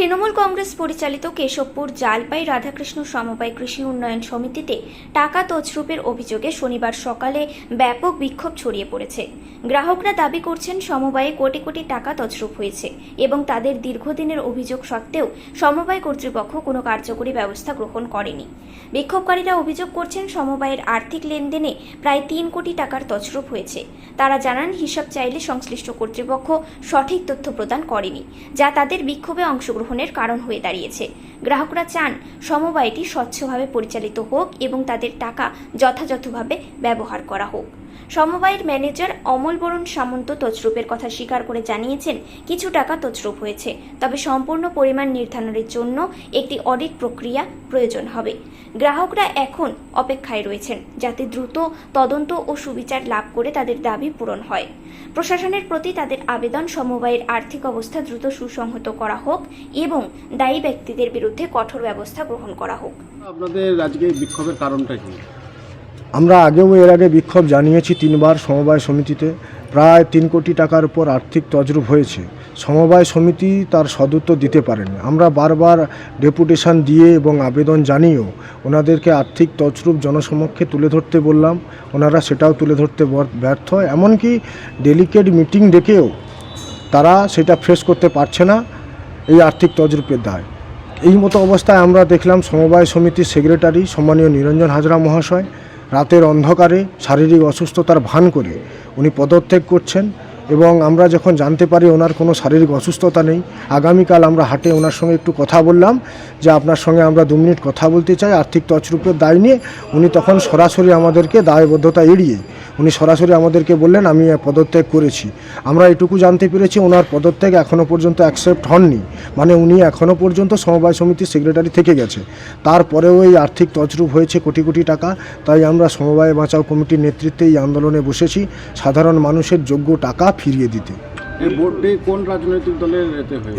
তৃণমূল কংগ্রেস পরিচালিত কেশবপুর জালপাই রাধাকৃষ্ণ সমবায় কৃষি উন্নয়ন সমিতিতে টাকা তছরূপের অভিযোগে শনিবার সকালে ব্যাপক বিক্ষোভ ছড়িয়ে পড়েছে। গ্রাহকরা দাবি করছেন, সমবায়ে কোটি কোটি টাকা তছরূপ হয়েছে এবং তাদের দীর্ঘদিনের অভিযোগ সত্ত্বেও সমবায় কর্তৃপক্ষ কোনো কার্যকরী ব্যবস্থা গ্রহণ করেনি। বিক্ষোভকারীরা অভিযোগ করছেন, সমবায়ের আর্থিক লেনদেনে প্রায় তিন কোটি টাকার তছরূপ হয়েছে। তারা জানান, হিসাব চাইলে সংশ্লিষ্ট কর্তৃপক্ষ সঠিক তথ্য প্রদান করেনি, যা তাদের বিক্ষোভে অংশগ্রহণের কারণ হয়ে দাঁড়িয়েছে। গ্রাহকরা চান সমবায়টি স্বচ্ছভাবে পরিচালিত হোক এবং তাদের টাকা যথাযথভাবে ব্যবহার করা হোক। সমবায়ের ম্যানেজার অমল বরণ সামন্ত তছরূপের কথা স্বীকার করে জানিয়েছেন, কিছু টাকা তছরূপ হয়েছে। তবে সম্পূর্ণ পরিমাণ নির্ধারণের জন্য একটি অডিট প্রক্রিয়া প্রয়োজন হবে। গ্রাহকরা এখন অপেক্ষায় রয়েছেন, যাতে দ্রুত তদন্ত ও সুবিচার লাভ করে তাদের দাবি পূরণ হয়। প্রশাসনের প্রতি তাদের আবেদন সমবায়ের আর্থিক অবস্থা দ্রুত সুসংহত করা হোক এবং দায়ী ব্যক্তিদের বিরুদ্ধে কঠোর ব্যবস্থা গ্রহণ করা হোক। আপনাদের আজকে বিক্ষোভের কারণটা কি? আমরা আগেও এর আগে বিক্ষোভ জানিয়েছি তিনবার সমবায় সমিতিতে। প্রায় তিন কোটি টাকার উপর আর্থিক তজরুপ হয়েছে। সমবায় সমিতি তার সদুত্তর দিতে পারেন। আমরা বারবার ডেপুটেশন দিয়ে এবং আবেদন জানিয়েও ওনাদেরকে আর্থিক তছরূপ জনসমক্ষে তুলে ধরতে বললাম। ওনারা সেটাও তুলে ধরতে ব্যর্থ। এমনকি ডেলিকেট মিটিং ডেকেও তারা সেটা ফেস করতে পারছে না এই আর্থিক তজরূপের দায়। এই মতো অবস্থায় আমরা দেখলাম সমবায় সমিতির সেক্রেটারি, সম্মানীয় নিরঞ্জন হাজরা মহাশয় রাতের অন্ধকারে শারীরিক অসুস্থতার ভান করে উনি পদত্যাগ করছেন। এবং আমরা যখন জানতে পারি ওনার কোনো শারীরিক অসুস্থতা নেই, আগামীকাল আমরা হাটে ওনার সঙ্গে একটু কথা বললাম যে আপনার সঙ্গে আমরা দু মিনিট কথা বলতে চাই, আর্থিক তছরূপের দায় নিয়ে। উনি তখন সরাসরি আমাদেরকে দায়বদ্ধতা এড়িয়ে, উনি সরাসরি আমাদেরকে বললেন, আমি পদত্যাগ করেছি। আমরা এটুকু জানতে পেরেছি ওনার পদত্যাগ এখনও পর্যন্ত অ্যাকসেপ্ট হননি। মানে উনি এখনও পর্যন্ত সমবায় সমিতির সেক্রেটারি থেকে গেছে। তারপরেও এই আর্থিক তছরূপ হয়েছে কোটি কোটি টাকা। তাই আমরা সমবায় বাঁচাও কমিটির নেতৃত্বে এই আন্দোলনে বসেছি। সাধারণ মানুষের যোগ্য টাকা ফিরিয়ে দিতে।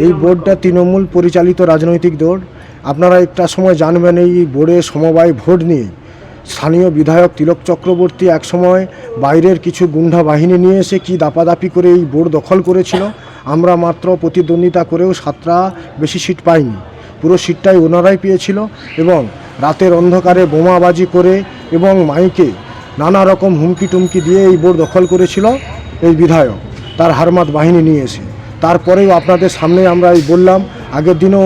এই বোর্ডটা তৃণমূল পরিচালিত রাজনৈতিক দল। আপনারা একটা সময় জানবেন এই বোর্ডে সমবায় ভোট নিয়ে স্থানীয় বিধায়ক তিলক চক্রবর্তী একসময় বাইরের কিছু গুন্ডা বাহিনী নিয়ে এসে কি দাপাদাপি করে এই বোর্ড দখল করেছিল। আমরা মাত্র প্রতিদ্বন্দ্বিতা করেও সাতটা বেশি সিট পাইনি। পুরো সিটটাই ওনারাই পেয়েছিল এবং রাতের অন্ধকারে বোমাবাজি করে এবং মাইকে নানা রকম হুমকি টুমকি দিয়ে এই বোর্ড দখল করেছিল এই বিধায়ক। তার হারমাত বাহিনী নিয়ে এসে। তারপরেও আপনাদের সামনে আমরা এই বললাম, আগের দিনও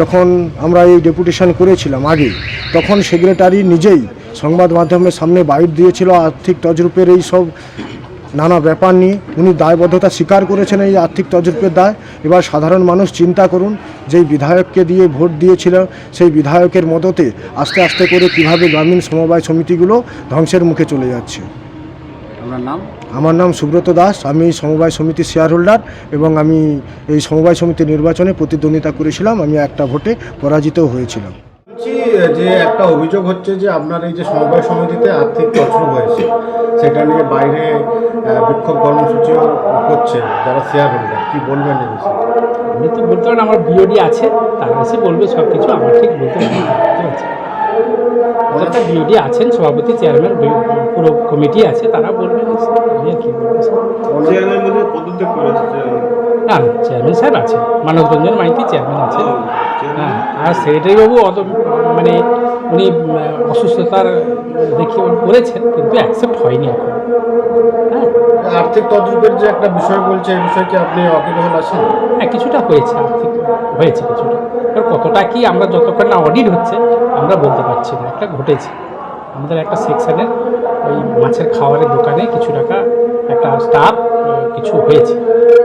যখন আমরা এই ডেপুটেশন করেছিলাম আগে, তখন সেক্রেটারি নিজেই সংবাদ মাধ্যমের সামনে বাইট দিয়েছিল, আর্থিক তজরূপের এই সব নানা ব্যাপার নিয়ে। উনি দায়বদ্ধতা স্বীকার করেছেন এই আর্থিক তজরূপের দায়। এবার সাধারণ মানুষ চিন্তা করুন, যেই বিধায়ককে দিয়ে ভোট দিয়েছিল, সেই বিধায়কের মদতে আস্তে আস্তে করে কীভাবে গ্রামীণ সমবায় সমিতিগুলো ধ্বংসের মুখে চলে যাচ্ছে। নাম? আমার নাম সুব্রত দাস আমি সমবায় সমিতির শেয়ার হোল্ডার এবং আমি এই সমবায় সমিতির নির্বাচনে প্রতিদ্বন্দ্বিতা করেছিলাম আমি একটা ভোটে পরাজিত হয়েছিলাম। বলছি যে একটা অভিযোগ হচ্ছে যে আপনার এই যে সমবায় সমিতিতে আর্থিক তছরূপ হয়েছে সেটা নিয়ে বাইরে বিক্ষোভ কর্মসূচিও করছে যারা শেয়ার হোল্ডার কি বলবেন এই বিষয়ে? আমি তো বলতে পারেন আমার বিওডি আছে তারা এসে বলবে সব কিছু আমার ঠিক বলতে পারব বুঝতে বিওডি আছেন সভাপতি চেয়ারম্যান পুরো কমিটি আছে তারা বলবেন আমি আর কি না না, চেয়ারম্যান স্যার আছে মানব রঞ্জন মাইতি চেয়ারম্যান আছে। হ্যাঁ আর সেক্রেটারি বাবু অত মানে উনি অসুস্থতার দেখে করেছেন কিন্তু অ্যাকসেপ্ট হয়নি এখন। হ্যাঁ। আর্থিক তছরূপের যে একটা বিষয় বলছে এই বিষয়ে কি আপনি অকিবহল আছেন? হ্যাঁ কিছুটা হয়েছে আর্থিক হয়েছে কিছুটা। এবার কতটা কি আমরা যতক্ষণ না অডিট হচ্ছে আমরা বলতে পারছি না। একটা ঘটেছে। আমাদের একটা সেকশনের ওই মাছের খাবারের দোকানে কিছু টাকা একটা স্টাফ কিছু হয়েছে।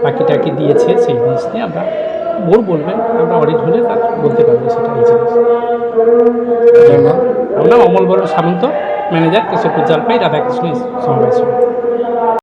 বাকিটা কি দিয়েছে সেই জিনিস নিয়ে আমরা বোর বলবেন আমরা অডিট হলে তার বলতে পারব সেটা এই জিনিস। নাম? আমরা অমল বড় সামন্ত ম্যানেজার কেশবপুর জলপাই রাধাকৃষ্ণ সমিতি